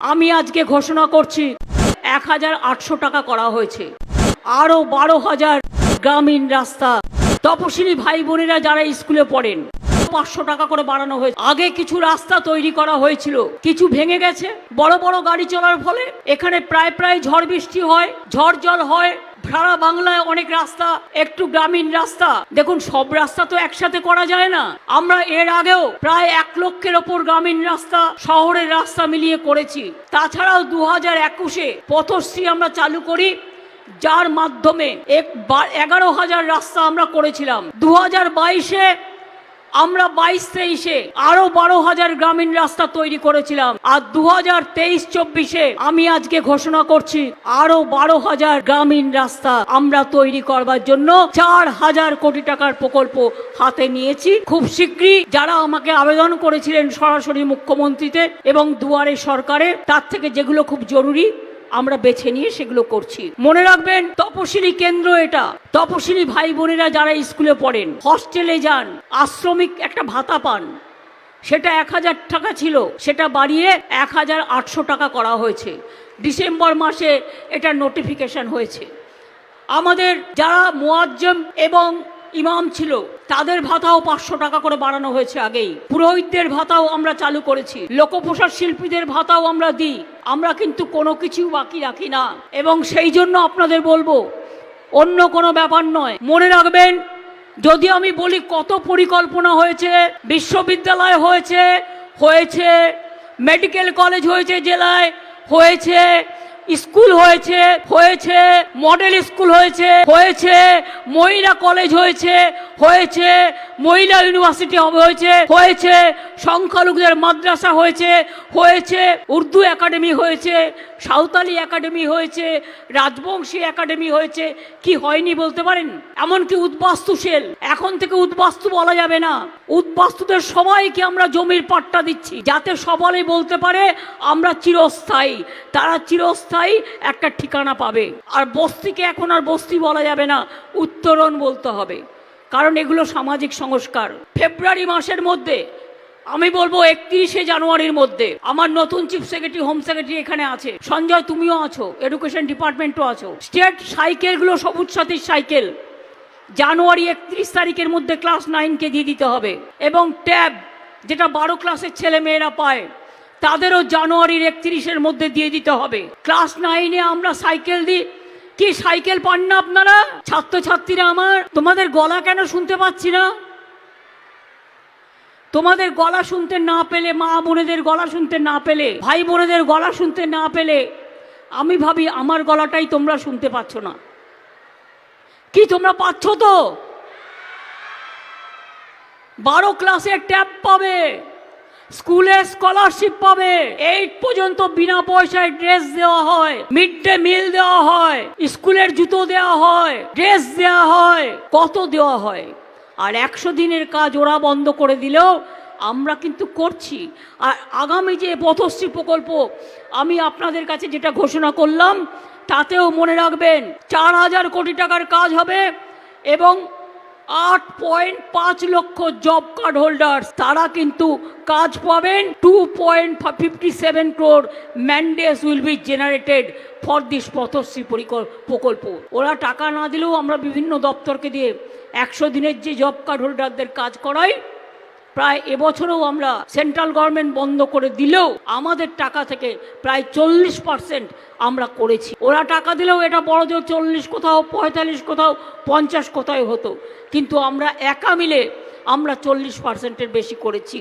আমি আজকে ঘোষণা করছি, এক হাজার আটশো টাকা করা হয়েছে। আরও বারো হাজার গ্রামীণ রাস্তা। তপশিলি ভাই বোনেরা যারা স্কুলে পড়েন, পাঁচশো টাকা করে বাড়ানো হয়েছে। আগে কিছু রাস্তা তৈরি করা হয়েছিল, কিছু ভেঙে গেছে। বড় বড় গাড়ি চলার ফলে এখানে প্রায় প্রায় ঝড় বৃষ্টি হয়, ঝড় জল হয়। সারা বাংলায় অনেক রাস্তা, একটু গ্রামীণ রাস্তা। দেখুন, সব রাস্তা তো একসাথে করা যায় না। আমরা এর আগেও প্রায় এক লক্ষের ওপর গ্রামীণ রাস্তা, শহরের রাস্তা মিলিয়ে করেছি। তাছাড়াও দু হাজার একুশে পথশ্রী আমরা চালু করি, যার মাধ্যমে এক এগারো হাজার রাস্তা আমরা করেছিলাম। দু হাজার বাইশে আমরা বাইশ তেইশে আরও বারো হাজার গ্রামীণ রাস্তা তৈরি করেছিলাম। আর দু হাজার তেইশ চব্বিশে আমি আজকে ঘোষণা করছি, আরও বারো হাজার গ্রামীণ রাস্তা আমরা তৈরি করবার জন্য চার হাজার কোটি টাকার প্রকল্প হাতে নিয়েছি। খুব শীঘ্রই যারা আমাকে আবেদন করেছিলেন সরাসরি মুখ্যমন্ত্রীতে এবং দুয়ারে সরকারে, তার থেকে যেগুলো খুব জরুরি আমরা বেছে নিয়ে সেগুলো করছি। মনে রাখবেন তপশিলি কেন্দ্র এটা। তপশিলি ভাই বোনেরা যারা স্কুলে পড়েন হস্টেলে যান, আশ্রমিক একটা ভাতা পান। সেটা এক হাজার টাকা ছিল, সেটা বাড়িয়ে এক হাজার আটশো টাকা করা হয়েছে। ডিসেম্বর মাসে এটা নোটিফিকেশন হয়েছে। আমাদের যারা মোয়াজ্জম এবং ইমাম ছিল, তাদের ভাতাও পাঁচশো টাকা করে বাড়ানো হয়েছে আগেই। পুরোহিতদের ভাতাও আমরা চালু করেছি। লোকপ্রসাদ শিল্পীদের ভাতাও আমরা দিই। আমরা কিন্তু কোনো কিছু বাকি রাখি না। এবং সেই জন্য আপনাদের বলব, অন্য কোনো ব্যাপার নয়। মনে রাখবেন, যদি আমি বলি কত পরিকল্পনা হয়েছে, বিশ্ববিদ্যালয় হয়েছে হয়েছে, মেডিকেল কলেজ হয়েছে, জেলায় হয়েছে স্কুল হয়েছে হয়েছে মডেল স্কুল হয়েছে হয়েছে মহিলা কলেজ হয়েছে হয়েছে মহিলা ইউনিভার্সিটি হয়েছে হয়েছে, সংখ্যালঘুদের মাদ্রাসা হয়েছে হয়েছে, উর্দু একাডেমি হয়েছে, সাঁওতালি একাডেমি হয়েছে, রাজবংশী একাডেমি হয়েছে, কি হয়নি বলতে পারেন? এমনকি উদ্বাস্তু সেল, এখন থেকে উদ্বাস্তু বলা যাবে না। উদ্বাস্তুদের সবাইকে আমরা জমির পাট্টা দিচ্ছি, যাতে সবাই বলতে পারে, আমরা চিরস্থায়ী। তারা চিরস্থায়ী একটা ঠিকানা পাবে। আর বস্তিকে এখন আর বস্তি বলা যাবে না, উত্তরণ বলতে হবে। কারণ এগুলো সামাজিক সংস্কার। ফেব্রুয়ারি মাসের মধ্যে, আমি বলব একত্রিশে জানুয়ারির মধ্যে, আমার নতুন চিফ সেক্রেটারি, হোম সেক্রেটারি এখানে আছে। সঞ্জয়, তুমিও আছো, এডুকেশন ডিপার্টমেন্টও আছো। স্টেট সাইকেলগুলো সবুজ সাথীর সাইকেল। জানুয়ারি একত্রিশ তারিখের মধ্যে ক্লাস নাইনকে দিয়ে দিতে হবে। এবং ট্যাব, যেটা বারো ক্লাসের ছেলে মেয়েরা পায়, তাদেরও জানুয়ারির একত্রিশের মধ্যে দিয়ে দিতে হবে। ক্লাস নাইনে আমরা সাইকেল দিই কি সাইকেল পান না আপনারা? ছাত্রছাত্রীরা আমার, তোমাদের গলা কেন শুনতে পাচ্ছি না? তোমাদের গলা শুনতে না পেলে, মা বোনেদের গলা শুনতে না পেলে, ভাই বোনেদের গলা শুনতে না পেলে, আমি ভাবি আমার গলাটাই তোমরা শুনতে পাচ্ছ না। কি তোমরা পাচ্ছ তো? বারো ক্লাসে ট্যাব পাবে। স্কুলে স্কলারশিপ পাবে। এইট পর্যন্ত বিনা পয়সায় ড্রেস দেওয়া হয়, মিড ডে মিল দেওয়া হয়, স্কুলের জুতো দেওয়া হয়, ড্রেস দেওয়া হয়, কত দেওয়া হয়। আর একশো দিনের কাজ ওরা বন্ধ করে দিলেও আমরা কিন্তু করছি। আর আগামী যে পথশ্রী প্রকল্প, আমি আপনাদের কাছে যেটা ঘোষণা করলাম, তাতেও মনে রাখবেন, চার হাজার কোটি টাকার কাজ হবে এবং আট পয়েন্ট পাঁচ লক্ষ জব কার্ড হোল্ডার তারা কিন্তু কাজ পাবেন two point fifty seven crore mandays will be generated for this Pathashree পরিকল- প্রকল্প ওরা টাকা না দিলেও আমরা বিভিন্ন দপ্তরকে দিয়ে একশো দিনের যে জব কার্ড হোল্ডারদের কাজ করাই প্রায় এবছরেও আমরা সেন্ট্রাল গভর্নমেন্ট বন্ধ করে দিলেও আমাদের টাকা থেকে প্রায় চল্লিশ পার্সেন্ট আমরা করেছি। ওরা টাকা দিলেও এটা বড় যে চল্লিশ কোথাও, পঁয়তাল্লিশ কোথাও, পঞ্চাশ কোথায় হতো। কিন্তু আমরা একা মিলে আমরা চল্লিশ পার্সেন্টের বেশি করেছি।